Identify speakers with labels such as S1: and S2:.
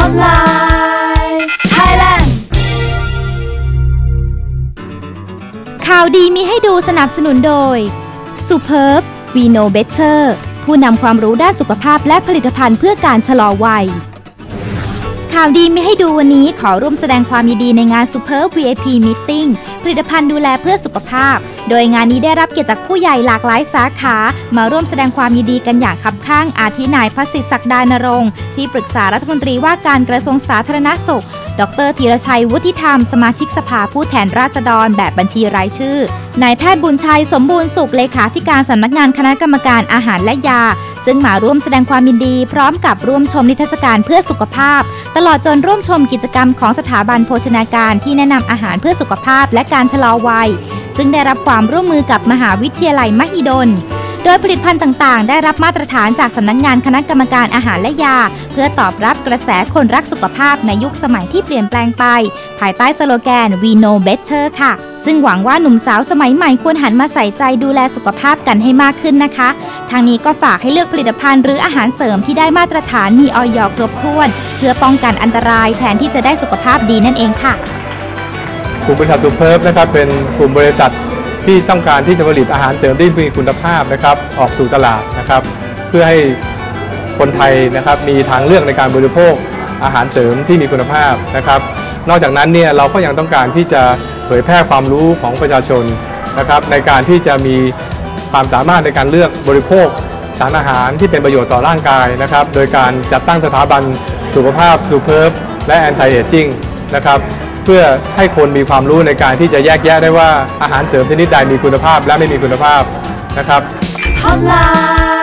S1: Hotline Thailand
S2: ข่าวดีมีให้ดูสนับสนุนโดย Superb We Know Better ผู้นำความรู้ด้านสุขภาพและผลิตภัณฑ์เพื่อการชะลอวัย ข่าวดีไม่ให้ดูวันนี้ขอร่วมแสดงความยินดีในงาน Superb VIP Meeting ผลิตภัณฑ์ดูแลเพื่อสุขภาพ โดยงานนี้ได้รับเกียรติจากผู้ใหญ่หลากหลายสาขา มาร่วมแสดงความยินดีกันอย่างคับข้างอาทินายพัสิทธิ์ศักดานรงค์ที่ปรึกษารัฐมนตรีว่าการกระทรวงสาธารณสุข ดรธีรชัยวุฒิธรรม สมาชิกสภาผู้แทนราษฎรแบบบัญชีรายชื่อนายแพทย์บุญชัยสมบูรณ์สุขเลขาธิการสำนักงานคณะกรรมการอาหารและยา ซึ่งมาร่วมแสดงความยินดี พร้อมกับร่วมชมนิทรรศการเพื่อสุขภาพ ตลอดจนร่วมชมกิจกรรมของสถาบันโภชนาการที่แนะนำอาหารเพื่อสุขภาพและการชะลอวัย ซึ่งได้รับความร่วมมือกับมหาวิทยาลัยมหิดล โดยผลิตภัณฑ์ต่างๆ ได้รับมาตรฐานจากสำนักงงานคณะกรรมการอาหารและยา เพื่อตอบรับกระแสคนรักสุขภาพในยุคสมัยที่เปลี่ยนแปลงไป ภายใต้สโลแกน We Know Better ค่ะ ซึ่งหวังว่าหนุ่มสาวสมัยใหม่ควรหันมาใส่ใจดูแลสุขภาพกันให้มากขึ้นนะคะ ทางนี้ก็ฝากให้เลือกผลิตภัณฑ์หรืออาหารเสริมที่ได้มาตรฐานมีออยครบถ้วน เพื่อป้องกันอันตรายแทนที่จะได้สุขภาพดีนั่นเองค่ะ
S3: กลุ่มบริษัทซูเพิร์บนะครับเป็นกลุ่มบริษัท ที่ต้องการที่จะผลิตอาหารเสริมที่มีคุณภาพนะครับออกสู่ตลาดนะครับ เพื่อให้คนไทยนะครับมีทางเลือกในการบริโภคอาหารเสริมที่มีคุณภาพนะครับ นอกจากนั้นเนี่ยเราก็ยังต้องการที่จะเผยแพร่ความรู้ของประชาชนนะครับในการที่จะมีความสามารถในการเลือกบริโภคสารอาหารที่เป็นประโยชน์ต่อร่างกายนะครับ โดยการจัดตั้งสถาบันสุขภาพซูเพิร์บและแอนตี้เอจิ้งนะครับ พื่อให้คนมีความรู้ในการที่จะแยกแยะได้ว่าอาหารเสริมชนิดใดมีคุณภาพและไม่มีคุณภาพนะครับ
S1: Hotline